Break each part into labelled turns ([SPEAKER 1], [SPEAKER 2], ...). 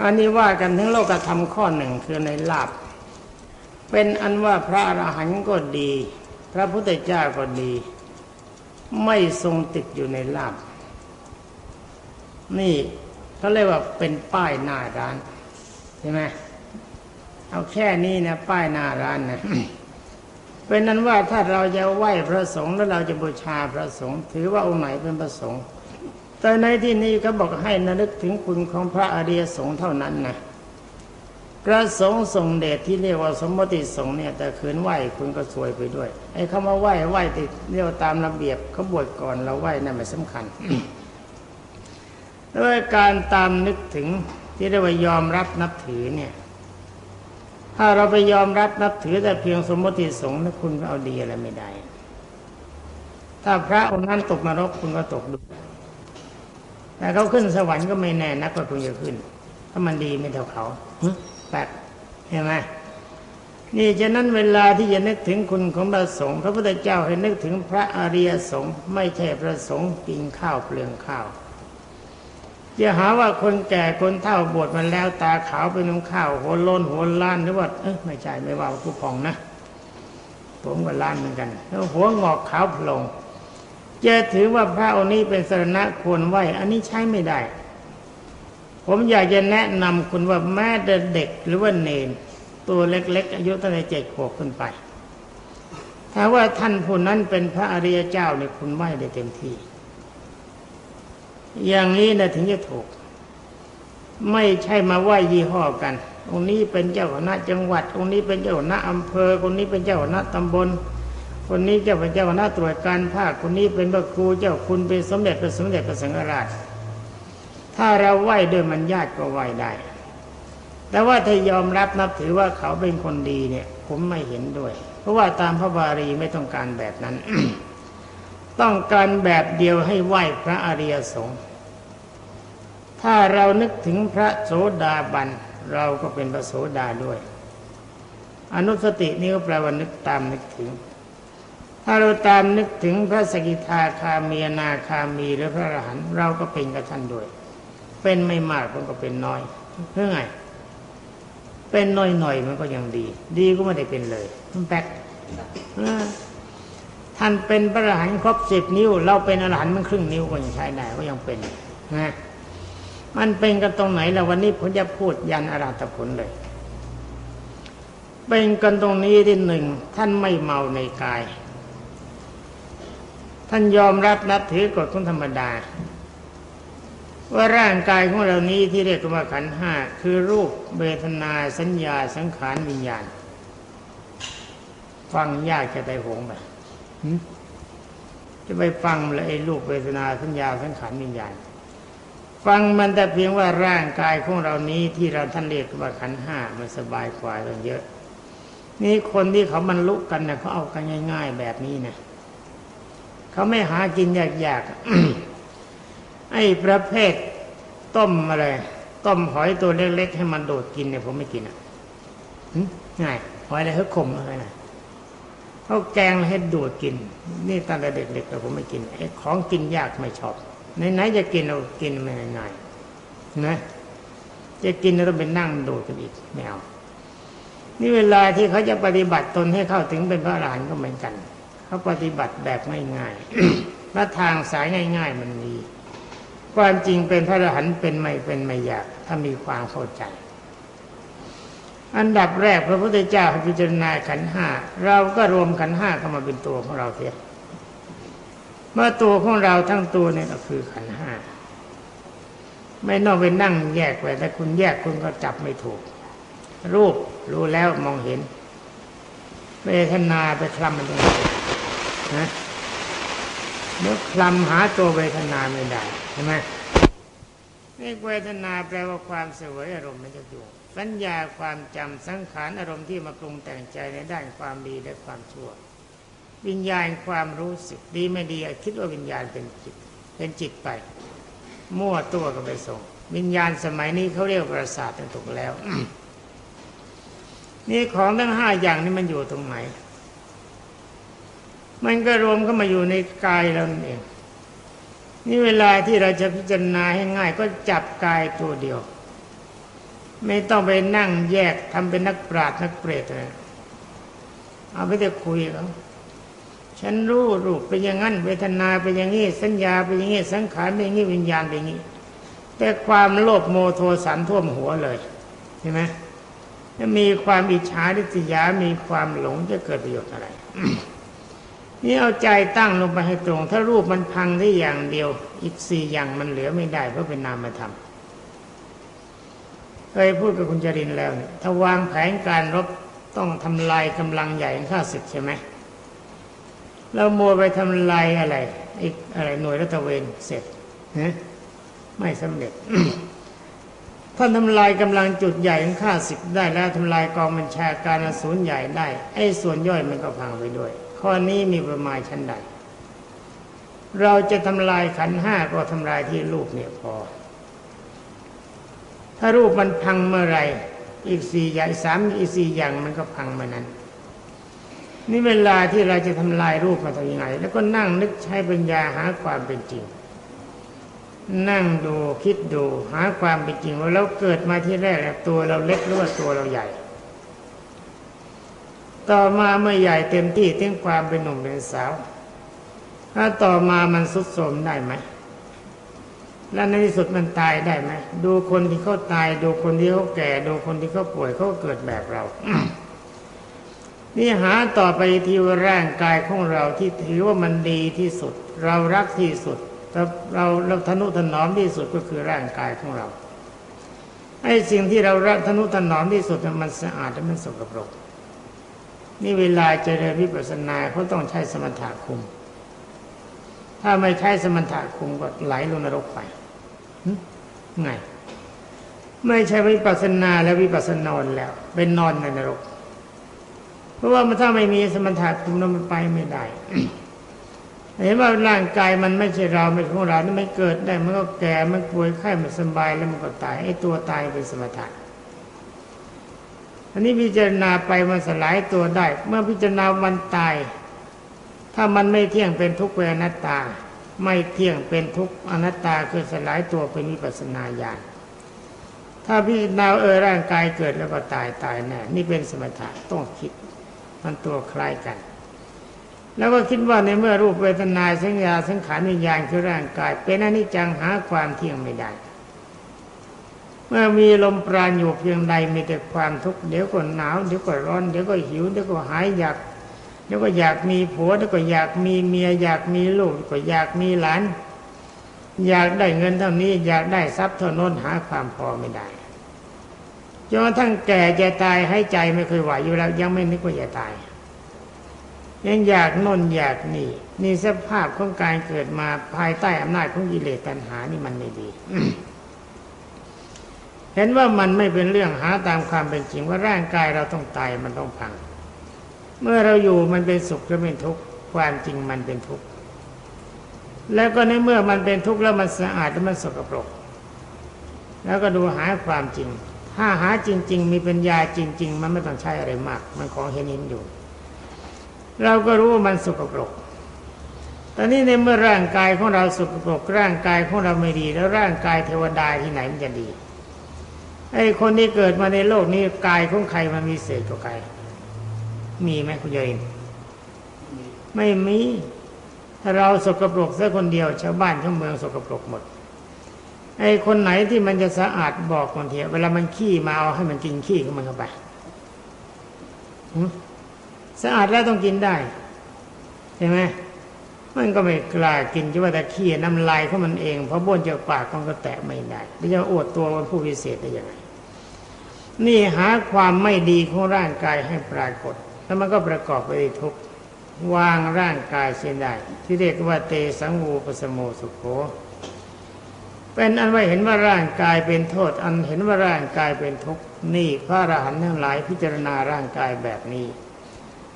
[SPEAKER 1] อันนี้ว่ากันทั้งโลกธรรมข้อหนึ่งคือในลาบ เป็นอันว่าพระอรหันต์ก็ดี พระพุทธเจ้าก็ดี ไม่ทรงติดอยู่ในลาบ นี่เขาเรียกว่าเป็นป้ายหน้าร้านใช่ไหมเอาแค่นี้นะป้ายหน้าร้านนะเป็นนั้นว่าถ้าเราจะไหว้พระสงฆ์แล้วเราจะบูชาพระสงฆ์ถือว่าองค์ไหนเป็นพระสงฆ์ แต่ในที่นี้เขาบอกให้ระลึกถึงคุณของพระอริยสงฆ์เท่านั้นนะพระสงฆ์ทรงเดชที่เรียกว่าสมมติสงฆ์เนี่ยแต่คืนไหวคุณก็สวยไปด้วย ไอ้คำว่าไหว้ไหวติดเรียกาตามระเบียบเขาบวชก่อนเราไหว้นั่นไม่สำคัญด้วยการตามนึกถึงที่เรียกว่ายอมรับนับถือเนี่ย ถ้าเราไปยอมรับนับถือแต่เพียงสมมติสงฆ์นะคุณก็เอาดีอะไรไม่ได้ ถ้าพระองค์นั้นตกนรกคุณก็ตกดุ แต่เขาขึ้นสวรรค์ก็ไม่แน่นักว่าคุณจะขึ้น ถ้ามันดีไม่เท่าเขาแปลกเห็นไหมนี่ฉะนั้นเวลาที่จะนึกถึงคุณของพระสงฆ์พระพุทธเจ้าให้นึกถึงพระอริยสงฆ์ไม่ใช่พระสงฆ์กินข้าวเปลืองข้าวอย่าหาว่าคนแก่คนเฒ่าบวชมาแล้วตาขาวเป็นน้ำข้าวหัวล้นหัวล้านหรือว่าเออไม่ใช่ไม่ว่าผู้พองนะผมก็ล้านเหมือนกันแล้วหัวงอกขาวโพลง จะถือว่าพระองค์นี้เป็นสรณะควรไหวอันนี้ใช้ไม่ได้ ผมอยากจะแนะนำคุณว่าแม้แต่เด็กหรือว่าเนนตัวเล็ก ๆ อายุตั้งแต่เจ็ดขวบขึ้นไป ถ้าว่าท่านผู้นั้นเป็นพระอริยเจ้าเนี่ยคุณไหวได้เต็มที่ อย่างนี้นะถึงจะถูก ไม่ใช่มาไหวยี่ห้อกันองค์นี้เป็นเจ้าคณะจังหวัดองค์นี้เป็นเจ้าคณะอำเภอคนนี้เป็นเจ้าคณะตำบล คนนี้เจ้าเป็นเจ้าคณะตรวจการภาคคนนี้เป็นพระครูเจ้าคุณเป็นสมเด็จพระสมเด็จพระสังฆราช ถ้าเราไหว้ด้วยมันญาติก็ไหว้ได้ แต่ว่าถ้ายอมรับนับถือว่าเขาเป็นคนดีเนี่ย ผมไม่เห็นด้วย เพราะว่าตามพระบาลีไม่ต้องการแบบนั้น ต้องการแบบเดียวให้ไหว้พระอริยสงฆ์ถ้าเรานึกถึงพระโสดาบันเราก็เป็นพระโสดาด้วย อนุสตินี่ก็แปลว่านึกตามนึกถึง ถ้าเราตามนึกถึงพระสกิทาคามีนาคามีหรือพระอรหันต์เราก็เป็นกับท่านด้วย เป็นไม่มากมันก็เป็นน้อยเพื่อไง เป็นน้อยหน่อยมันก็ยังดี ดีก็ไม่ได้เป็นเลยมันแปลกท่านเป็นพระอรหันต์ครบสิบนิ้ว เราเป็นอรหันต์มันครึ่งนิ้วก็ยังใช้ได้ก็ยังเป็นนะมันเป็นกันตรงไหนแล้ววันนี้ผมจะพูดยันอาราธผลเลย เป็นกันตรงนี้ที่หนึ่งท่านไม่เมาในกาย ท่านยอมรับนับถือกฎของธรรมดา ว่าร่างกายของเรานี้ที่เรียกว่าขันธ์ห้าคือรูปเบทนาสัญญาสังขารวิญญาณ ฟังยากจะได้หงไปหึจะไปฟังเลยไอ้รูปเวทนาสัญญาสังขารวิญญาณ ฟังมันแต่เพียงว่าร่างกายของเรานี้ที่เราท่านเรียกว่าขันธ์ห้ามันสบายกว่ากันเยอะ นี่คนที่เขาบรรลุกันนะเขาเอากันง่าย ๆ แบบนี้นะ เขาไม่หากินยากๆไอ้ประเภทต้มอะไรต้มหอยตัวเล็กๆให้มันโดดกินเนี่ยผมไม่กินอะง่ายหอยอะไรเขาขมอะไรนะเขาแกงให้ดูดกิน นี่ตั้งแต่เด็กๆแต่ผมไม่กินไอ้ของกินยากไม่ชอบไหนๆจะกินเรากินไม่ง่ายๆนะจะกินเราไปนั่งดูดกันอีกไม่เอานี่เวลาที่เขาจะปฏิบัติตนให้เข้าถึงเป็นพระอรหันต์ก็เหมือนกัน เขาปฏิบัติแบบง่ายๆพระทางสายง่าย ๆ มันมี ความจริงเป็นพระอรหันต์เป็นไม่เป็นไม่อยาก ถ้ามีความเข้าใจ อันดับแรกพระพุทธเจ้าพิจารณาขันห้าเราก็รวมขันห้าเข้ามาเป็นตัวของเราเสียเมื่อตัวของเราทั้งตัวเนี่ยก็คือขันห้าไม่นอกไปนั่งแยกไว้แต่คุณแยกคุณก็จับไม่ถูก รูปรู้แล้วมองเห็นเวทนาไปคลำมันตรงไหน นะเมื่อคลำหาตัวเวทนาไม่ได้ใช่ไหมนี่เวทนาแปลว่าความเสวยอารมณ์มันจะอยู่สัญญาความจำสังขารอารมณ์ที่มาปรุงแต่งใจในด้านความดีและความชั่ว วิญญาณความรู้สึกดีไม่ดีคิดว่าวิญญาณเป็นจิต เป็นจิตไป มั่วตัวก็ไปส่ง วิญญาณสมัยนี้เขาเรียกประสาทถูกแล้ว นี่ของทั้งห้าอย่างนี้มันอยู่ตรงไหน มันก็รวมเข้ามาอยู่ในกายเราเองนี่เวลาที่เราจะพิจารณาให้ง่ายก็จับกายตัวเดียว ไม่ต้องไปนั่งแยกทำเป็นนักปราชญ์นักเปรตเลยเอาไปแต่คุยเขาฉันรู้รูปเป็นอย่างนั้นเวทนาเป็นอย่างนี้สัญญาเป็นอย่างนี้สังขารเป็นอย่างนี้วิญญาณเป็นอย่างนี้ แต่ความโลภโมโทสันท่วมหัวเลยเห็นไหมถ้ามีความอิจฉาริษยามีความหลงจะเกิดประโยชน์อะไร นี่เอาใจตั้งลงไปให้ตรง ถ้ารูปมันพังได้อย่างเดียว อีกสี่อย่างมันเหลือไม่ได้เพราะเป็นนามธรรมเคยพูดกับคุณจรินแล้วเนี่ยถ้าวางแผนการรบต้องทำลายกำลังใหญ่ข้าศึกใช่ไหมเรามัวไปทำลายอะไรอีกอะไรหน่วยรัตเวนเสร็จนะไม่สำเร็จท่านทำลายกำลังจุดใหญ่ของข้าศึกได้แล้วทำลายกองบัญชาการอสูรใหญ่ได้ไอ้ส่วนย่อยมันก็พังไปด้วย ข้อนี้มีประมาณชั้นใด เราจะทำลายขันห้าก็ทำลายที่รูปเนี่ยพอ ถ้ารูปมันพังเมื่อไรอีกสี่อย่างสามอีกสี่อย่างมันก็พังเมื่อนั้น นี่เวลาที่เราจะทำลายรูปมาทำยังไง แล้วก็นั่งนึกใช้ปัญญาหาความเป็นจริง นั่งดูคิดดูหาความเป็นจริงว่าเราเกิดมาที่แรกตัวเราเล็กหรือว่าตัวเราใหญ่ ต่อมาเมื่อใหญ่เต็มที่ถึงความเป็นหนุ่มเป็นสาวถ้าต่อมามันสุดโทมได้ไหม แล้วในที่สุดมันตายได้ไหม ดูคนที่เขาตาย ดูคนที่เขาแก่ ดูคนที่เขาป่วยเขาเกิดแบบเรา นี่หาต่อไปที่ว่าร่างกายของเราที่ถือว่ามันดีที่สุด เรารักที่สุดเราเราเราทนุถนอมที่สุดก็คือร่างกายของเราไอ้สิ่งที่เรารักทนุถนอมที่สุดมันสะอาดและมันสกปรก นี่เวลาเจริญวิปัสสนาเขาต้องใช้สมถะคุม ถ้าไม่ใช้สมถะคุมก็ไหลลงนรกไปไง ไม่ใช่วิปัสสนาแล้ววิปัสสนอนแล้ว เป็นนอนในนรก เพราะว่ามันถ้าไม่มีสมถะคุมแล้วมันไปไม่ได้เห็นว่าร่างกายมันไม่ใช่เราไม่ของเรานี่ไม่เกิดได้ มันก็แก่มันป่วยไข้มันสบายแล้วมันก็ตายไอ้ตัวตายเป็นสมถะ อันนี้พิจารณาไปมันสลายตัวได้ เมื่อพิจารณาวันตาย ถ้ามันไม่เที่ยงเป็นทุกเป็นอนัตตา ไม่เที่ยงเป็นทุกอนัตตาคือสลายตัวเป็นวิปัสนาญาณถ้าพิจารณาเออร่างกายเกิดแล้วก็ตายตายแน่นี่เป็นสมถะต้องคิดมันตัวคล้ายกัน แล้วก็คิดว่าในเมื่อรูปเวทนาสัญญาสังขารวิญญาณคือร่างกาย เป็นอนิจจังหาความเที่ยงไม่ได้ เมื่อมีลมปราณอยู่เพียงใดมีแต่ความทุกข์เดี๋ยวก็หนาวเดี๋ยวก็ร้อนเดี๋ยวก็หิวเดี๋ยวก็หายอยากเดี๋ยวก็อยากมีผัวเดี๋ยวก็อยากมีเมียอยากมีลูกก็อยากมีหลาน อยากได้เงินเท่านี้อยากได้ทรัพย์เท่านั้นหาความพอไม่ได้จนกระทั่งแก่จะตายให้ใจไม่เคยไหวอยู่แล้ว ยังไม่นึกว่าจะตายยังอยากนนอยากนี่นี่สภาพของการเกิดมาภายใต้อำนาจของกิเลสตัณหานี่มันไม่ดี เห็นว่ามันไม่เป็นเรื่องหาตามความเป็นจริงว่าร่างกายเราต้องตายมันต้องพัง เมื่อเราอยู่มันเป็นสุขหรือเป็นทุกข์ความจริงมันเป็นทุกข์แล้วก็ในเมื่อมันเป็นทุกข์แล้วมันสะอาดแล้วมันสกปรก แล้วก็ดูหาความจริง ถ้าหาจริง ๆ มีปัญญาจริง ๆ มันไม่ต้องใช้อะไรมาก มันของเห็นเห็นอยู่ เราก็รู้ว่ามันสกปรกตอนนี้ในเมื่อร่างกายของเราสกปรกร่างกายของเราไม่ดี แล้วร่างกายเทวดาที่ไหนมันจะดี ไอ้คนที่เกิดมาในโลกนี้กายของใครมันมีเศษกว่าใครมีไหมคุณยายไม่มีถ้าเราสกปรกแค่คนเดียวชาวบ้านทั้งเมืองสกปรกหมด ไอ้คนไหนที่มันจะสะอาดบอกคนเถียเวลามันขี้มาเอาให้มันกินขี้ของมันเข้าไปสะอาดแล้วต้องกินได้ใช่ไหมมันก็ไม่กล้ากินจะว่าแต่ขี้น้ำลายของมันเองเพราะบ้วนจากปากมันก็แตะไม่ได้แล้วจะอวดตัวว่าผู้พิเศษได้ยังไง นี่หาความไม่ดีของร่างกายให้ปรากฏ แล้วมันก็ประกอบไปด้วยทุกข์วางร่างกายเสียได้ที่เรียกว่าเตสังวูปสโมสุโขเป็นอันว่าเห็นว่าร่างกายเป็นโทษ อันเห็นว่าร่างกายเป็นทุกข์นี่พระอรหันต์ทั้งหลายพิจารณาร่างกายแบบนี้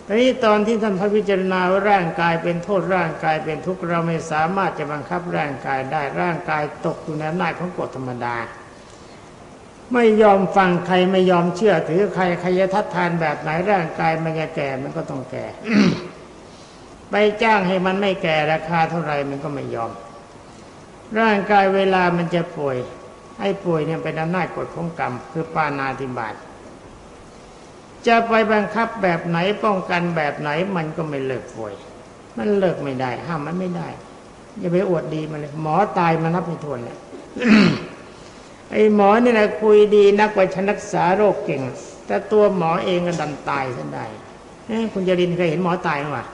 [SPEAKER 1] ทีนี้ตอนที่ท่านพระพิจารณาว่าร่างกายเป็นโทษร่างกายเป็นทุกข์เราไม่สามารถจะบังคับร่างกายได้ร่างกายตกอยู่ในอำนาของกฎธรรมดา ไม่ยอมฟังใครไม่ยอมเชื่อถือใครใครจะทัดทานแบบไหนร่างกายมันจะแก่มันก็ต้องแก่ไปจ้างให้มันไม่แก่ราคาเท่าไหร่มันก็ไม่ยอม ร่างกายเวลามันจะป่วยไอ้ป่วยเนี่ยเป็นอำนาจกฎของกรรม คือปานาติบาตจะไปบังคับแบบไหนป้องกันแบบไหนมันก็ไม่เลิกป่วย มันเลิกไม่ได้ ห้ามมันไม่ได้ อย่าไปอวดดีมาเลย หมอตายมานับไม่ถ้วนเลย อ้หมอนี่นะคุยดีนักว่าชนักษาโรคเก่ง แต่ตัวหมอเองก็ดันตายซะได้คุณจรินเคยเห็นหมอตายไหมวะ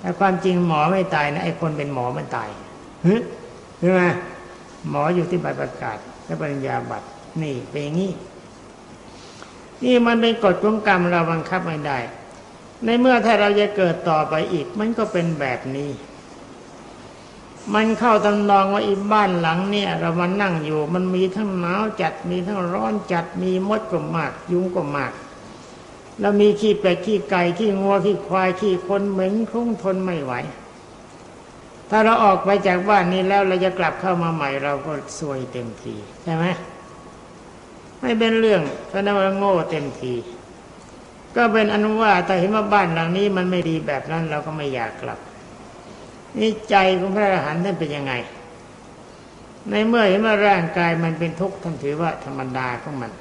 [SPEAKER 1] แต่ความจริงหมอไม่ตายนะไอ้คนเป็นหมอมันตายใช่ไหมหมออยู่ที่ใบประกาศและปริญญาบัตรนี่เป็นอย่างนี้นี่มันเป็นกฎของกรรมเราบังคับไม่ได้ ในเมื่อถ้าเราจะเกิดต่อไปอีก มันก็เป็นแบบนี้ มันเข้าตำนองว่าอีบ้านหลังเนี่ย เรามานั่งอยู่ มันมีทั้งหนาวจัดมีทั้งร้อนจัดมีมดก็มาก ยุงก็มาก แล้วมีขี้เป็ดขี้ไก่ขี้งัวขี้ควายขี้คนเหม็นคลุ้งทนไม่ไหว ถ้าเราออกไปจากบ้านนี้แล้วเราจะกลับเข้ามาใหม่เราก็ซวยเต็มทีใช่ไหมไม่เป็นเรื่องเพราะนั้นว่าโง่เต็มที ก็เป็นอนุว่าแต่เห็นว่าบ้านหลังนี้มันไม่ดีแบบนั้นเราก็ไม่อยากกลับ นี่ใจของพระอรหันต์ท่านเป็นยังไง ในเมื่อเห็นว่าร่างกายมันเป็นทุกข์ท่านถือว่าธรรมดาของมัน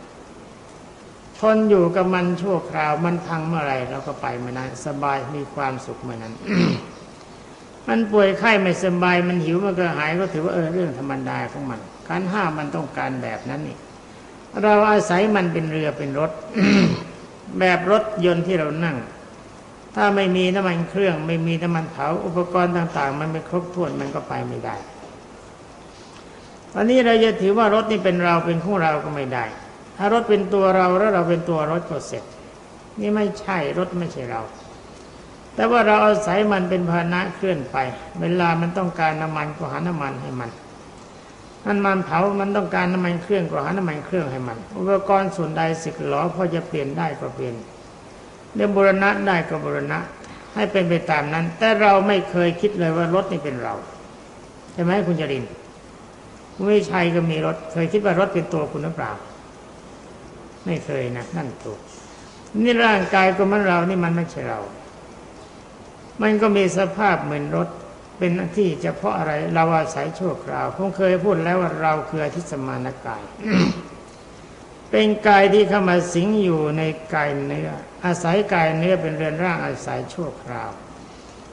[SPEAKER 1] ทนอยู่กับมันชั่วคราวมันพังเมื่อไรเราก็ไปเมื่อนั้นสบายมีความสุขเมื่อนั้น มันป่วยไข้ไม่สบายมันหิวมันก็หายก็ถือว่าเออเรื่องธรรมดาของมันการห้ามันต้องการแบบนั้นนี่เราอาศัยมันเป็นเรือเป็นรถ แบบรถยนต์ที่เรานั่ง ถ้าไม่มีน้ำมันเครื่อง ไม่มีน้ำมันเผาอุปกรณ์ต่าง ๆ มันไม่ครบถ้วนมันก็ไปไม่ได้วันนี้เราจะถือว่ารถนี่เป็นเราเป็นของเราก็ไม่ได้ ถ้ารถเป็นตัวเราแล้วเราเป็นตัวรถก็เสร็จ นี่ไม่ใช่รถไม่ใช่เรา แต่ว่าเราอาศัยมันเป็นพาหนะเคลื่อนไป เวลามันต้องการน้ำมันก็หาน้ำมันให้มันน้ำมันเผามันต้องการน้ำมันเครื่องก็หาน้ำมันเครื่องให้มัน อุปกรณ์ส่วนใดสึกหลอพอจะเปลี่ยนได้ก็เปลี่ยน เรื่องบุรณะได้ก็บุรณะ ให้เป็นไปตามนั้น แต่เราไม่เคยคิดเลยว่ารถนี่เป็นเราใช่ไหมคุณจรินคุณวิชัยก็มีรถ เคยคิดว่ารถเป็นตัวคุณหรือเปล่า ไม่เคยนะนั่นถูกนี่ร่างกายก็มันเรานี่มันไม่ใช่เรา มันก็มีสภาพเหมือนรถเป็นที่เฉพาะอะไร เราอาศัยชั่วคราวผมเคยพูดแล้วว่าเราคืออธิสมานกาย เป็นกายที่เข้ามาสิงอยู่ในกายเนื้อ อาศัยกายเนื้อเป็นเรือนร่างอาศัยชั่วคราว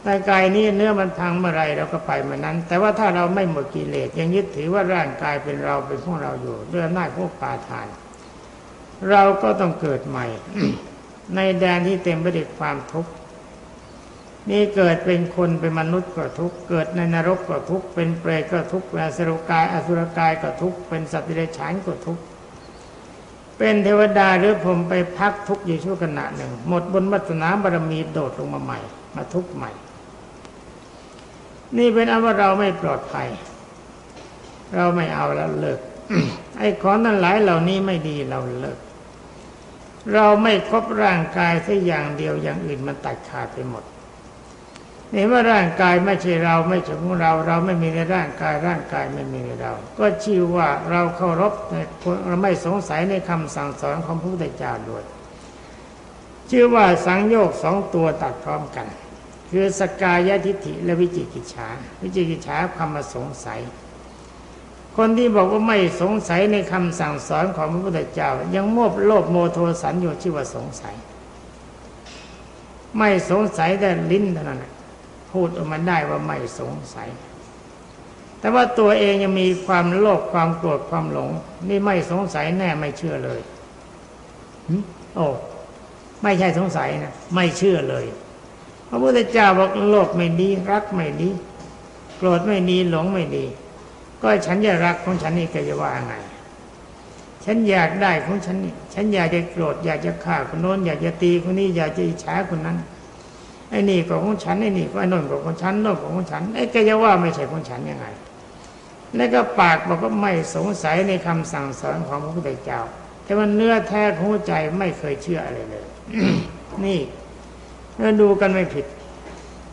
[SPEAKER 1] แต่กายนี้เนื้อมันพังเมื่อไรเราก็ไปเมื่อนั้น แต่ว่าถ้าเราไม่หมดกิเลสยังยึดถือว่าร่างกายเป็นเราเป็นของเราอยู่ด้วยอำนาจพวกปาทาน เราก็ต้องเกิดใหม่ ในแดนที่เต็มไปด้วยความทุกข์นี่เกิดเป็นคนเป็นมนุษย์ก็ทุกข์เกิดในนรกก็ทุกข์เป็นเปรตก็ทุกข์เป็นอสุรกายอสุรกายก็ทุกข์เป็นสัตว์เดรัจฉานก็ทุกข์ เป็นเทวดาหรือผมไปพักทุกอยู่ชั่วขณะหนึ่ง หมดบนวัฒนาบารมีโดดลงมาใหม่ มาทุกใหม่ นี่เป็นอันว่าเราไม่ปลอดภัย เราไม่เอาแล้วเลิก ไอ้ของนั้นหลายเหล่านี้ไม่ดีเราเลิก เราไม่ครบร่างกายแค่อย่างเดียวอย่างอื่นมันตัดขาดไปหมด เห็นว่าร่างกายไม่ใช่เราไม่ใช่ของเรา เราไม่มีในร่างกายร่างกายไม่มีในเรา ก็ชื่อว่าเราเคารพในเราไม่สงสัยในคำสั่งสอนของพระพุทธเจ้าด้วย ชื่อว่าสังโยกสองตัวตัดพร้อมกัน คือสกายทิฏฐิและวิจิกิจฉาวิจิกิจฉาความมาสงสัย คนที่บอกว่าไม่สงสัยในคำสั่งสอนของพระพุทธเจ้า ยังโมบโลภโมโทสันอยู่ชื่อว่าสงสัย ไม่สงสัยแต่ลิ้นเท่านั้น พูดออกมาได้ว่าไม่สงสัย แต่ว่าตัวเองยังมีความโลภความโกรธความหลง นี่ไม่สงสัยแน่ไม่เชื่อเลยโอ้ไม่ใช่สงสัยนะไม่เชื่อเลย พระพุทธเจ้าบอกโลภไม่ดีรักไม่ดีโกรธไม่ดีหลงไม่ดี ก็ฉันจะรักของฉันนี่ก็จะว่าไงฉันอยากได้ของฉันนี่ฉันอยากจะโกรธอยากจะฆ่าคนโน้นอยากจะตีคนนี้อยากจะอิจฉาคนนั้น ไอ้นี่ก็ของฉันไอ้นี่ก็ไอ้นนก็ของฉันโน่นก็ของฉันไอ้แกจะว่าไม่ใช่ของฉันยังไง แล้วก็ปากบอกว่าไม่สงสัยในคำสั่งสอนของพระพุทธเจ้า แต่ว่าเนื้อแท้ของใจไม่เคยเชื่ออะไรเลย นี่เราดูกันไม่ผิด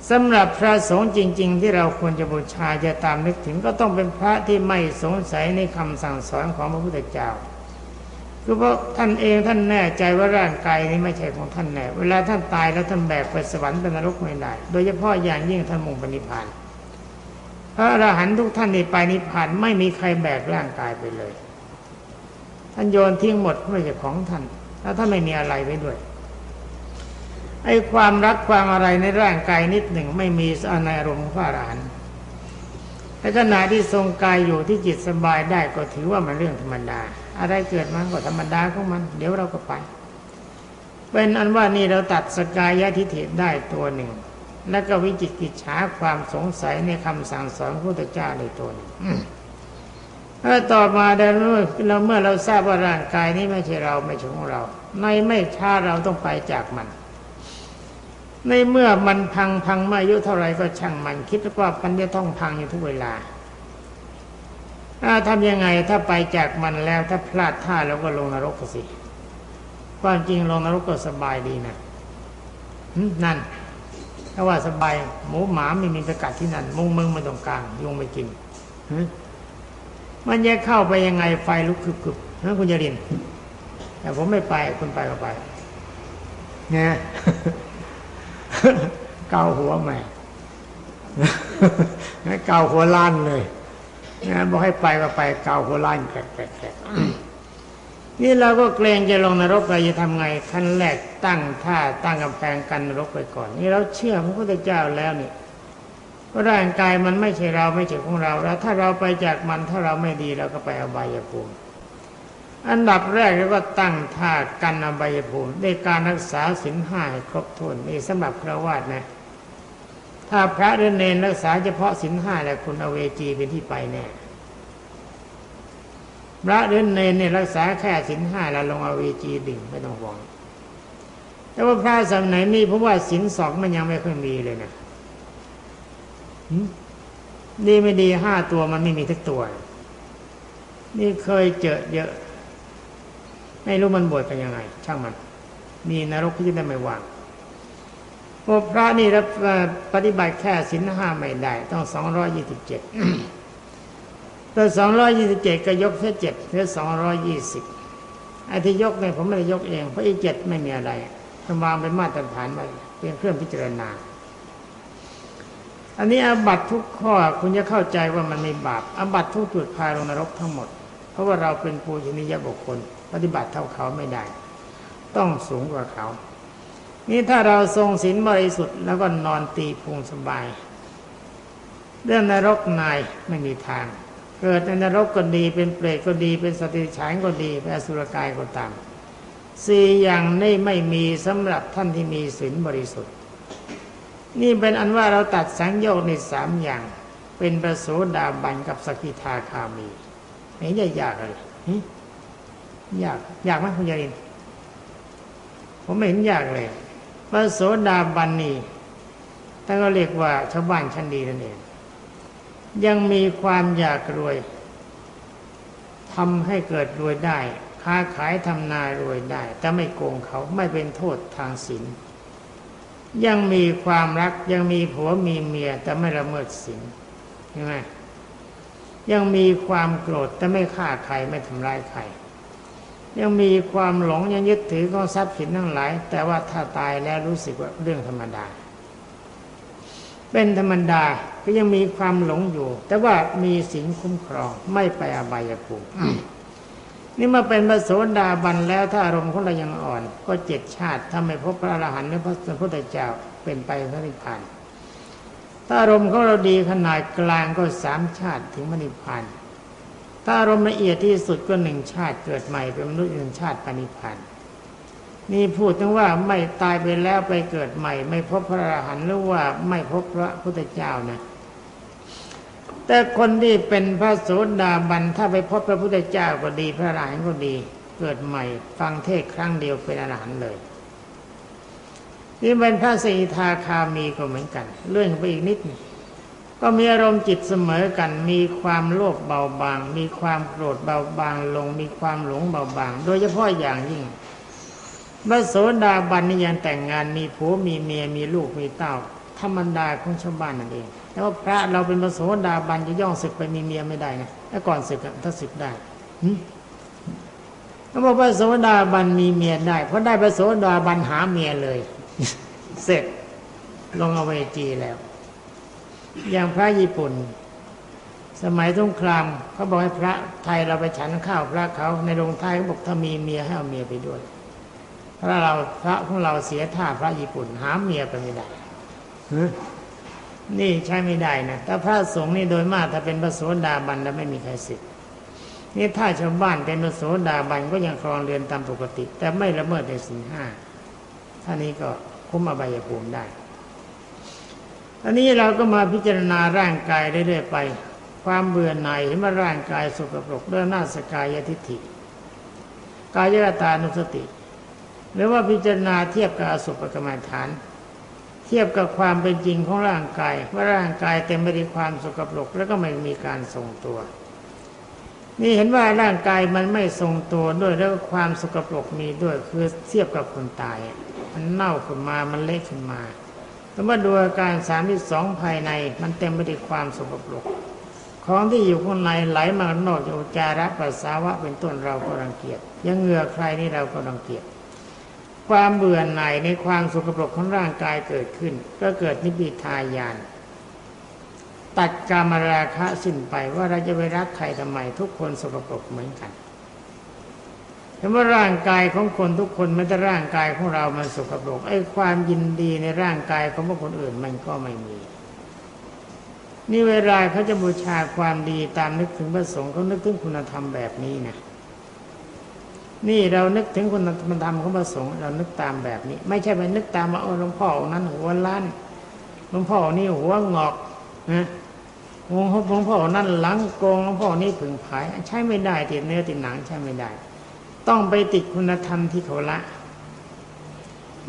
[SPEAKER 1] สำหรับพระสงฆ์จริง ๆ ที่เราควรจะบูชาจะตามนึกถึงก็ต้องเป็นพระที่ไม่สงสัยในคำสั่งสอนของพระพุทธเจ้า คือเพราะท่านเองท่านแน่ใจว่าร่างกายนี้ไม่ใช่ของท่านแน่ เวลาท่านตายแล้วท่านแบกไปสวรรค์เป็นนรกไม่ได้ โดยเฉพาะอย่างยิ่งท่านมุ่งปณิพานพระอรหันต์ทุกท่านในไปนิพพานไม่มีใครแบกร่างกายไปเลย ท่านโยนทิ้งหมดไม่ใช่ของท่าน แล้วท่านไม่มีอะไรไว้ด้วยไอ้ความรักความอะไรในร่างกายนิดหนึ่งไม่มีในอารมณ์ของพระอรหันต์ในขณะที่ทรงกายอยู่ที่จิตสบายได้ก็ถือว่ามันเรื่องธรรมดา อะไรเกิดมาก็ธรรมดาของมัน เดี๋ยวเราก็ไป เป็นอันว่านี่เราตัดสกายะทิฏฐิได้ตัวหนึ่ง แล้วก็วิจิตกิจฉาความสงสัยในคำสั่งสอนพระพุทธเจ้าในตัวหนึ่งถ้าต่อมาเดินเราเมื่อเราทราบว่าร่างกายนี้ไม่ใช่เราไม่ใช่ของเรา ในไม่ช้าเราต้องไปจากมัน ในเมื่อมันพังพังมาอายุเท่าไรก็ช่างมัน คิดว่ามันจะต้องพังอยู่ทุกเวลา ถ้าทำยังไงถ้าไปจากมันแล้วถ้าพลาดท่าเราก็ลงนรกสิ ความจริงลงนรกก็สบายดีนะนั่นถ้าว่าสบายหมูหมาไม่มีประกาศที่นั่น มุงมึงม่ตรงกลางยุงไม่กินมันจะเข้าไปยังไงไฟลุกคึบๆนะคุณจรินแต่ผมไม่ไปคุณไปก็ไปเนี่ยเกาหัวใหม่เกาหัวล้านเลย นะบอกให้ไปก็ไปเกาหัวล้านแกะนี่เราก็เกรงจะลงนรกเราจะทำไงขั้นแรกตั้งท่าตั้งกำแพงกันนรกไปก่อน นี่เราเชื่อพระพุทธเจ้าแล้วนี่ร่างกายมันไม่ใช่เราไม่ใช่ของเราแล้ว ถ้าเราไปจากมันถ้าเราไม่ดีเราก็ไปอบายภูมิอันดับแรกเราก็ตั้งท่ากันอบายภูมิในการรักษาศีลห้าครบถ้วนนี่สำหรับพระวาสนะ ถ้าพระเรนเนนรักษาเฉพาะศีลห้าแล้วคุณอเวจีเป็นที่ไปแน่พระเรนเนนเนี่ยรักษาแค่ศีลห้าแล้วลงอเวจีดิ่งไม่ต้องห่วงแต่ว่าพระสมัยนี้เพราะว่าศีลสองมันยังไม่ค่อยมีเลยนะดีไม่ดีห้าตัวมันไม่มีทักตัว นี่เคยเจอเยอะ ไม่รู้มันบวชกันยังไง ช่างมัน มีนรกที่จะได้ไม่ว่าง พวกพระนี่รับปฏิบัติแค่ศีลห้าไม่ได้ ต้องสองร้อยยี่สิบเจ็ดแต่สองร้อยยี่สิบเจ็ดก็ยกแค่เจ็ดเหลือสองร้อยยี่สิบไอ้ที่ยกเนี่ยผมไม่ได้ยกเอง เพราะอีเจ็ดไม่มีอะไรทำวางเป็นมาตรฐานไว้เป็นเครื่องพิจารณา อันนี้อาบัตทุกข้อคุณจะเข้าใจว่ามันไม่บาปอาบัตทุกจุดพาลงนรกทั้งหมด เพราะว่าเราเป็นปูชนียบุคคล ปฏิบัติเท่าเขาไม่ได้ ต้องสูงกว่าเขา นี่ถ้าเราทรงศีลบริสุทธิ์แล้วก็นอนตีพุงสบาย เรื่องนรกนายไม่มีทาง เกิดในนรกก็ดีเป็นเปรตก็ดีเป็นสติฉายก็ดีเป็นอสุรกายก็ตามสี่อย่างนี้ไม่มีสำหรับท่านที่มีศีลบริสุทธิ์ นี่เป็นอันว่าเราตัดสังโยชน์ในสามอย่าง เป็นประโสดาบันกับสกิทาคามีไม่ได้ยากเลยยากยากไหมคุณยารินผมไม่เห็นยากเลย ระโสดาบันนี่ท่านก็เรียกว่าชาวบ้านชั้นดีนั่นเองยังมีความอยากรวยทำให้เกิดรวยได้ ค้าขายทำนารวยได้ แต่ไม่โกงเขาไม่เป็นโทษทางศีลยังมีความรักยังมีผัวมีเมีย แต่ไม่ละเมิดศีลใช่ไหมยังมีความโกรธแต่ไม่ฆ่าใครไม่ทำร้ายใคร ยังมีความหลงยังยึดถือของทรัพย์สินทั้งหลาย แต่ว่าถ้าตายแล้วรู้สึกว่าเรื่องธรรมดา เป็นธรรมดาก็ยังมีความหลงอยู่ แต่ว่ามีสิ่งคุ้มครองไม่ไปอบายภูมินี่มาเป็นพระโสดาบันแล้วถ้าอารมณ์ของเรายังอ่อน ก็เจ็ดชาติถ้าไม่พบพระอรหันต์หรือพระพุทธเจ้าเป็นไปพระนิพพานถ้าอารมณ์ของเราดีขนาดกลางก็สามชาติถึงพระนิพพาน ถ้าอารมณ์ละเอียดที่สุดก็หนึ่งชาติเกิดใหม่เป็นมนุษย์หนึ่งชาติปณิพานธ์นี่พูดถึงว่าไม่ตายไปแล้วไปเกิดใหม่ ไม่พบพระอรหันต์หรือว่าไม่พบพระพุทธเจ้านะ แต่คนที่เป็นพระโสดาบันถ้าไปพบพระพุทธเจ้าก็ดีพระอรหันต์ก็ดี เกิดใหม่ ฟังเทศครั้งเดียวเป็นอรหันต์เลยนี่เป็นพระสีทาคามีก็เหมือนกัน เลื่อนไปอีกนิดนึง ก็มีอารมณ์จิตเสมอกัน มีความโลภเบาบาง มีความโกรธเบาบางลง มีความหลงเบาบาง โดยเฉพาะอย่างยิ่งพระโสดาบันนี่ยังแต่งงานมีผัวมีเมียมีลูกมีเต้า ธรรมดาของชาวบ้านนั่นเองแล้วพระเราเป็นพระโสดาบันจะย่องศึกไปมีเมียไม่ได้นะถ้าก่อนศึกถ้าศึกได้เขาบอกพระโสดาบันมีเมียได้เพราะได้พระโสดาบันหาเมียเลย เสร็จลงเอาเวจีแล้ว อย่างพระญี่ปุ่น สมัยสงครามเขาบอกให้พระไทยเราไปฉันข้าวพระเขาในโรงไทยเขาบอกถ้ามีเมียให้เอาเมียไปด้วยพระเราพระของเราเสียท่าพระญี่ปุ่น หาเมียไปไม่ได้นี่ใช่ไม่ได้นะถ้าพระสงฆ์นี่โดยมากถ้าเป็นพระโสดาบันแล้วไม่มีใครสิทธิ์นี่ถ้าชาวบ้านเป็นพระโสดาบันก็ยังครองเรือนตามปกติ แต่ไม่ละเมิดในสิ่งห้าท่านี้ก็คุ้มอบายภูมิได้ อันนี้เราก็มาพิจารณาร่างกายเรื่อยๆไป ความเบื่อหน่ายเห็นว่าร่างกายสกปรกด้วยหน้าสกายทิฏฐิ กายตานุสติ หรือว่าพิจารณาเทียบกับอสุภกรรมฐาน เทียบกับความเป็นจริงของร่างกาย ว่าร่างกายเต็มไปด้วยความสกปรกแล้วก็ไม่มีการทรงตัว นี่เห็นว่าร่างกายมันไม่ทรงตัวด้วยแล้วความสกปรกมีด้วยคือเทียบกับคนตาย มันเน่าขึ้นมามันเละขึ้นมา แต่ว่าดูอาการสามที่สองภายใน มันเต็มไปด้วยความสกปรกของที่อยู่ข้างในไหลมานอกจากจาระปัสสาวะเป็นต้นเราก็รังเกียจยังเหงื่อใครนี่เราก็รังเกียจความเบื่อหน่ายในความสกปรกของร่างกายเกิดขึ้น ก็เกิดนิพพิทายาน ตัดกามราคะสิ้นไปว่าเราจะไปรักใครทำไมทุกคนสกปรกเหมือนกัน เห็นว่าร่างกายของคนทุกคนไม่แต่ร่างกายของเรามันสกปรกไอ้ความยินดีในร่างกายของคนอื่นมันก็ไม่มี นี่เวลาเขาจะบูชาความดีตามนึกถึงพระสงฆ์เขานึกถึงคุณธรรมแบบนี้นะนี่เรานึกถึงคุณธรรมของพระสงฆ์เรานึกตามแบบนี้ ไม่ใช่ไปนึกตามว่าโอ้หลวงพ่อนั้นหัวล้านหลวงพ่อนี่หัวงอกนะหลวงพ่อนั่นหลังโกงหลวงพ่อนี่ผึ่งผาย ใช่ไม่ได้ติดเนื้อติดหนังใช่ไม่ได้ ต้องไปติดคุณธรรมที่เขาละ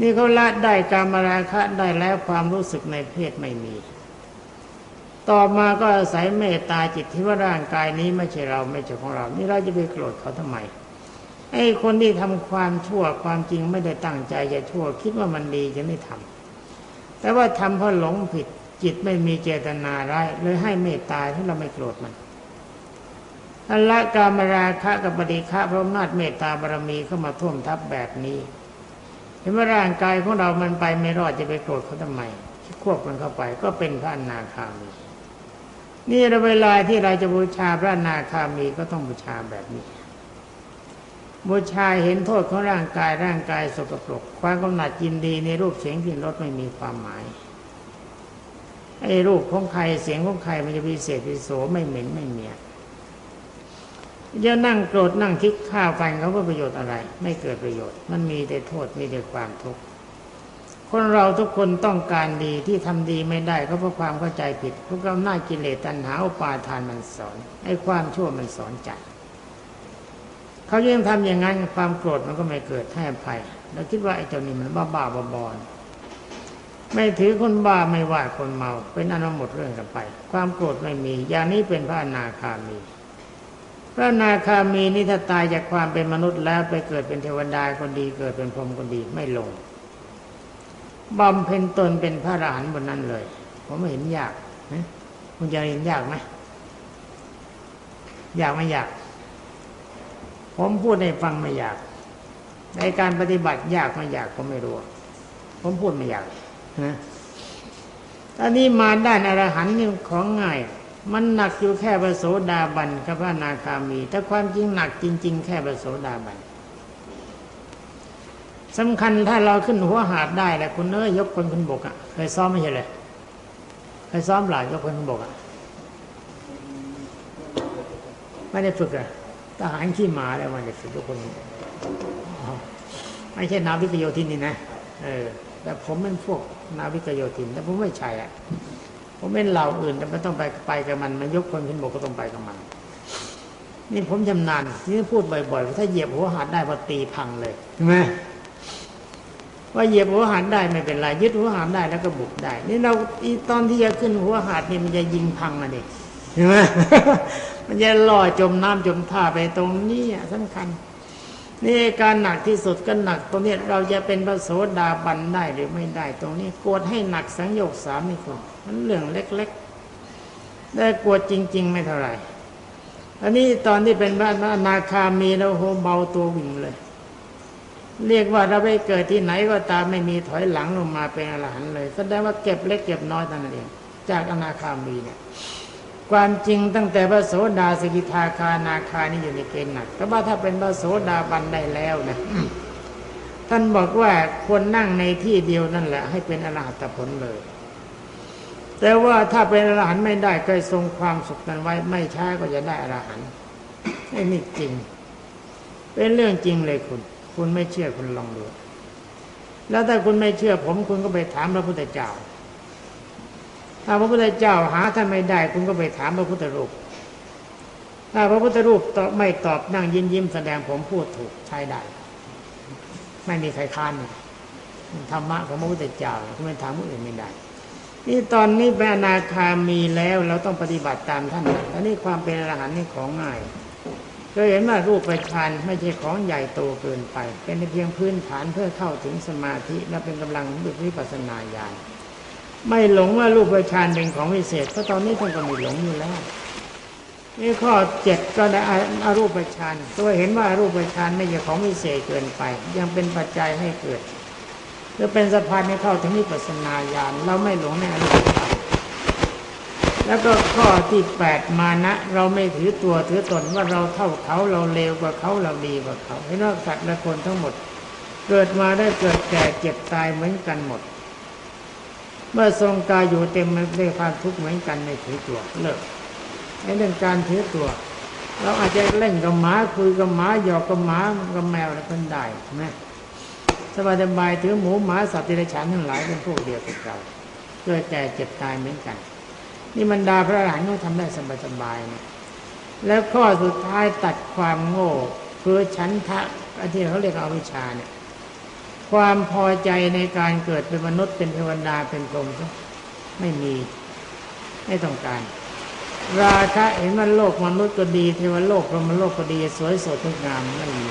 [SPEAKER 1] นี่เขาละได้การมาราคะได้แล้วความรู้สึกในเพศไม่มี ต่อมาก็อาศัยเมตตาจิตที่ว่าร่างกายนี้ไม่ใช่เราไม่ใช่ของเรา นี่เราจะไปโกรธเขาทำไมไอ้คนที่ทำความชั่วความจริงไม่ได้ตั้งใจจะชั่ว คิดว่ามันดีจะไม่ทำแต่ว่าทำเพราะหลงผิดจิตไม่มีเจตนาร้ายเลยให้เมตตาที่เราไม่โกรธมัน อัลละกามราคะกับปฏิฆะพระอำนาจเมตตาบารมีเข้ามาท่วมทับแบบนี้เห็นว่าร่างกายของเรามันไปไม่รอดจะไปโกรธเขาทำไมควบมันเข้าไปก็เป็นพระอนาคามี นี่เวลาที่เราจะบูชาพระอนาคามีก็ต้องบูชาแบบนี้ บูชาเห็นโทษของร่างกายร่างกายสกปรกความกำหนัดยินดีในรูปเสียงกลิ่นรสไม่มีความหมายไอ้รูปของใครเสียงของใครมันจะพิเศษพิโสไม่เหม็นไม่เมีย จะนั่งโกรธนั่งคิดข้าฟันเขาเพื่อประโยชน์อะไร ไม่เกิดประโยชน์ มันมีแต่โทษมีแต่ความทุกข์คนเราทุกคนต้องการดีที่ทำดีไม่ได้ก็เพราะความเข้าใจผิดเพราะอำนากิเลสตัณหาอุปาทานมันสอนไอ้ความชั่วมันสอนใจเขายังทำอย่างนั้นความโกรธมันก็ไม่เกิดให้อภัยเราคิดว่าไอ้เจ้านี่มันบ้าบ้าบอบอนไม่ถือคนบ้าไม่ว่าคนเมา เป็นอนุหมดเรื่องกันไป ความโกรธไม่มี อย่างนี้เป็นพระอนาคามี พระนาคามีนี่ถ้าตายจากความเป็นมนุษย์แล้วไปเกิดเป็นเทวดาคนดีเกิดเป็นพรหมคนดีไม่ลงบำเพ็ญตนเป็นพระอรหันต์บนนั้นเลย ผมไม่เห็นยากนะคุณจะเห็นยากไหมยากไม่ยาก ผมพูดให้ฟังไม่อยาก ในการปฏิบัติยากไม่อยากผมไม่รู้ ผมพูดไม่อยากนะตอนนี้มาด้านอรหันต์นี่ของง่าย มันหนักอยู่แค่ประโสดาบันกับพระนาคามี แต่ความจริงหนักจริง ๆ แค่ประโสดาบันสำคัญถ้าเราขึ้นหัวหาดได้แหละคุณเอ้ยยกคนขึ้นบกอะเคยซ้อมไม่ใช่เลยเคยซ้อมหลายยกคนขึ้นบกอะไม่ได้ฝึกอะทหารขี้หมาแล้วมันจะฝึกทุกคนไม่ใช่นาวิกโยธินนี่นะเออแต่ผมเป็นพวกนาวิกโยธินแต่ผมไม่ใช่อะ ผมเป็นเหล่าอื่นแต่ไม่ต้องไปไปกับมันมันยกคนขึ้นบกก็ต้องไปกับมัน นี่ผมชำนาญนี่พูดบ่อยๆถ้าเหยียบหัวหัดได้พอตีพังเลยใช่ไหมว่าเหยียบหัวหัดได้ไม่เป็นไรยึดหัวหัดได้แล้วก็บุกได้ นี่เราตอนที่จะขึ้นหัวหัดนี่มันจะยิงพังอะเด็กใช่ไหมมันจะลอยจมน้ำจมท่าไปตรงนี้สำคัญ นี่การหนักที่สุดก็หนักตรงนี้เราจะเป็นพระโสดาบันได้หรือไม่ได้ ตรงนี้กวดให้หนักสังโยกสามนี่คนมันเรื่องเล็กๆ ได้กวดจริง ๆ ไม่เท่าไหร่อันนี้ตอนที่เป็นพระนาคามีแล้วโหเบาตัววิ่งเลย เรียกว่าเราไปเกิดที่ไหนก็ตามไม่มีถอยหลังลงมาเป็นอรหันต์เลยแสดงว่าเก็บเล็กเก็บน้อยเท่านั้นเองจากอนาคามีเนี่ย ความจริงตั้งแต่พระโสดาสกิทาคานาคานี่อยู่ในเกณฑ์หนักแต่ว่าถ้าเป็นพระโสดาบันได้แล้วนะท่านบอกว่าควรนั่งในที่เดียวนั่นแหละ ให้เป็นอรหัตผลเลย แต่ว่าถ้าเป็นอรหันต์ไม่ได้ก็ทรงความสุขนั้นไว้ ไม่ช้าก็จะได้อรหันต์นี่จริง เป็นเรื่องจริงเลยคุณ คุณไม่เชื่อคุณลองดูแล้วถ้าคุณไม่เชื่อผมคุณก็ไปถามพระพุทธเจ้า ถ้าพระพุทธเจ้าหาท่านไม่ได้ คุณก็ไปถามพระพุทธรูป ถ้าพระพุทธรูปตอบไม่ตอบนั่งยิ้มยิ้มแสดงผมพูดถูกใช้ได้ ไม่มีใครค้านธรรมะของพระพุทธเจ้าคุณไม่ถามผู้อื่นไม่ได้นี่ตอนนี้เป็นอนาคามีแล้วเราต้องปฏิบัติตามท่านนะอันนี้ความเป็นอรหันต์นี่ของง่ายก็เห็นว่ารูปประชานไม่ใช่ของใหญ่โตเกินไป เป็นเพียงพื้นฐานเพื่อเข้าถึงสมาธิและเป็นกำลังดุจวิปัสสนาญาณ ไม่หลงว่ารูปประชานเป็นของวิเศษเพราะตอนนี้ท่านก็ไม่หลงอยู่แล้วนี่ข้อเจ็ดก็ได้อารูปฌานตัวเห็นว่าอารูปฌานไม่ใช่ของวิเศษเกินไป ยังเป็นปัจจัยให้เกิดหรือเป็นสะพานให้เข้าถึงนิพพานาญาณเราไม่หลงในอารูปฌานแล้วก็ข้อที่แปดมานะ เราไม่ถือตัวถือตนว่าเราเท่าเขาเราเลวกว่าเขาเราดีกว่าเขาให้นอกสัตว์และคนทั้งหมด เกิดมาได้เกิดแก่เจ็บตายเหมือนกันหมด เมื่อทรงกายอยู่เต็มด้วยความทุกข์เหมือนกันในถือตัวเลิกในเรื่องการถือตัว เราอาจจะเล่นกับหมาคุยกับหมาหยอกกับหมากับแมวอะไรเป็นได้ใช่ไหมสบายสบายถือหมูหมาสัตว์ที่ไรฉานทั้งหลายเป็นพวกเดียวกับเราเกิดแก่เจ็บตายเหมือนกัน นี่บรรดาพระอรหันต์เขาทำได้สบายสบายนะแล้วข้อสุดท้ายตัดความโง่คือฉันทะที่เขาเรียกอวิชชาเนี่ย ความพอใจในการเกิดเป็นมนุษย์เป็นเทวดาเป็นพรหมไม่มี ไม่ต้องการ ราคะเห็นว่าโลกมนุษย์ก็ดี เทวโลกพรหมโลกก็ดีสวยสดงดงามไม่มี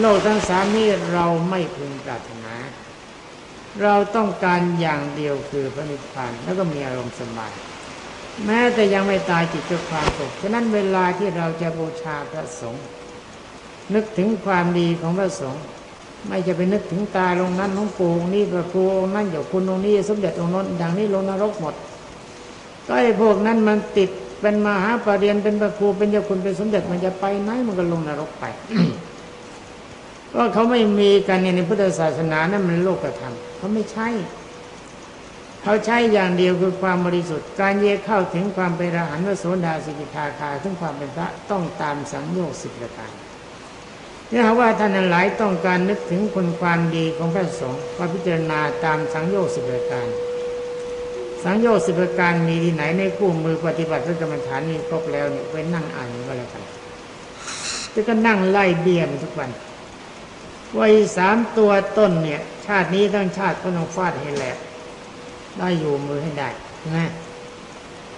[SPEAKER 1] โลกทั้งสามนี้เราไม่พึงปรารถนา เราต้องการอย่างเดียวคือพระนิพพานแล้วก็มีอารมณ์สบายแม้แต่ยังไม่ตายจิตจะความสุขฉะนั้นเวลาที่เราจะบูชาพระสงฆ์นึกถึงความดีของพระสงฆ์ ไม่จะไปนึกถึงตายลงนั้นน้องปูงนี้พระครูงนั้นอย่าคุณองนี้ สมเด็จองค์นั้นดังนี้ลงนรกหมด ก็ไอ้พวกนั้นมันติดเป็นมหาปรริญญาเป็นพระครูเป็นเจ้าคุณเป็นสมเด็จมันจะไปไหนมันก็ลงนรกไปก็เขาไม่มีกันในพุทธศาสนานั้นมันโลกธรรมเขาไม่ใช่เขาใช้อย่างเดียวคือความบริสุทธิ์ การเยเข้าถึงความเป็นอรหันต์วโสดาสิกิทาคาถึงความเป็นพระต้องตามสังโยชน์สิบประการ นี่หาว่าท่านหลายต้องการนึกถึงคุณความดีของพระสงฆ์ก็พิจารณาตามสังโยชน์สิบประการ สังโยชน์สิบประการมีที่ไหนในคู่มือปฏิบัติพระกรรมฐานนี้ครบแล้วเนี่ยไปนั่งอ่านก็แล้วกันจะก็นั่งไล่เบี้ยมทุกวันวัยสามตัวต้นเนี่ย ชาตินี้ทั้งชาติก็ต้องฟาดให้แหลกได้อยู่มือให้ได้นะ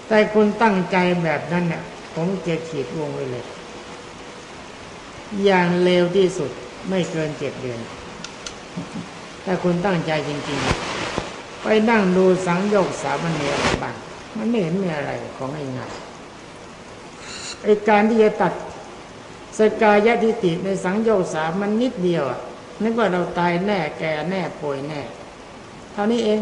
[SPEAKER 1] แต่คุณตั้งใจแบบนั้นเนี่ยผมจะขีดวงไว้เลย อย่างเร็วที่สุดไม่เกินเจ็ดเดือน ถ้าคุณตั้งใจจริง ๆ ไปนั่งดูสังโยกสามัญเนียอะไรบ้างมันไม่เห็นมีอะไรของง่ายๆไอการที่จะตัดสกายะทิฏฐิในสังโยกสามมันนิดเดียวนึกว่าเราตายแน่แก่แน่ป่วยแน่ เท่านี้เอง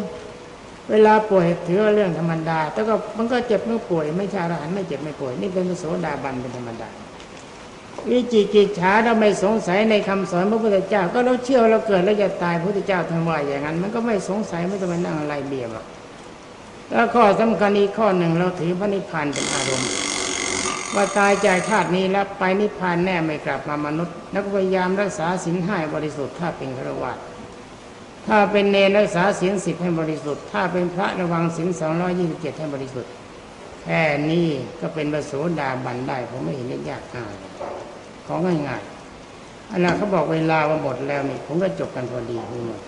[SPEAKER 1] เวลาป่วยถือเรื่องธรรมดา แต่ก็มันก็เจ็บเมื่อป่วยไม่ช่อรหันไม่เจ็บไม่ป่วย นี่เป็นโสดาบันเป็นธรรมดา วิจิกิจฉาเราไม่สงสัยในคำสอนพระพุทธเจ้า ก็เราเชื่อเราเกิดแล้วจะตายพระพุทธเจ้าทำว่าอย่างนั้น มันก็ไม่สงสัยไม่ต้องไปนั่งอะไรเบียบแล้วข้อสำคัญอีกข้อหนึ่งเราถือพระนิพพานเป็นอารมณ์ว่าตายจากชาตินี้แล้วไปนิพพานแน่ไม่กลับมามนุษย์ แล้วก็พยายามรักษาศีลห้าบริสุทธิ์ถ้าเป็นฆราวาสถ้าเป็นเนรรักษาศีลสิบให้บริสุทธิ์ ถ้าเป็นพระระวังศีลสองร้อยี่สิบเจ็ดให้บริสุทธิ์แค่นี้ก็เป็นประโสดาบันได้ผมไม่เห็นยากง่าย ของง่ายๆอันนั้นเขาบอกเวลาว่าหมดแล้วนี่ผมก็จบกันพอดีนี่หมด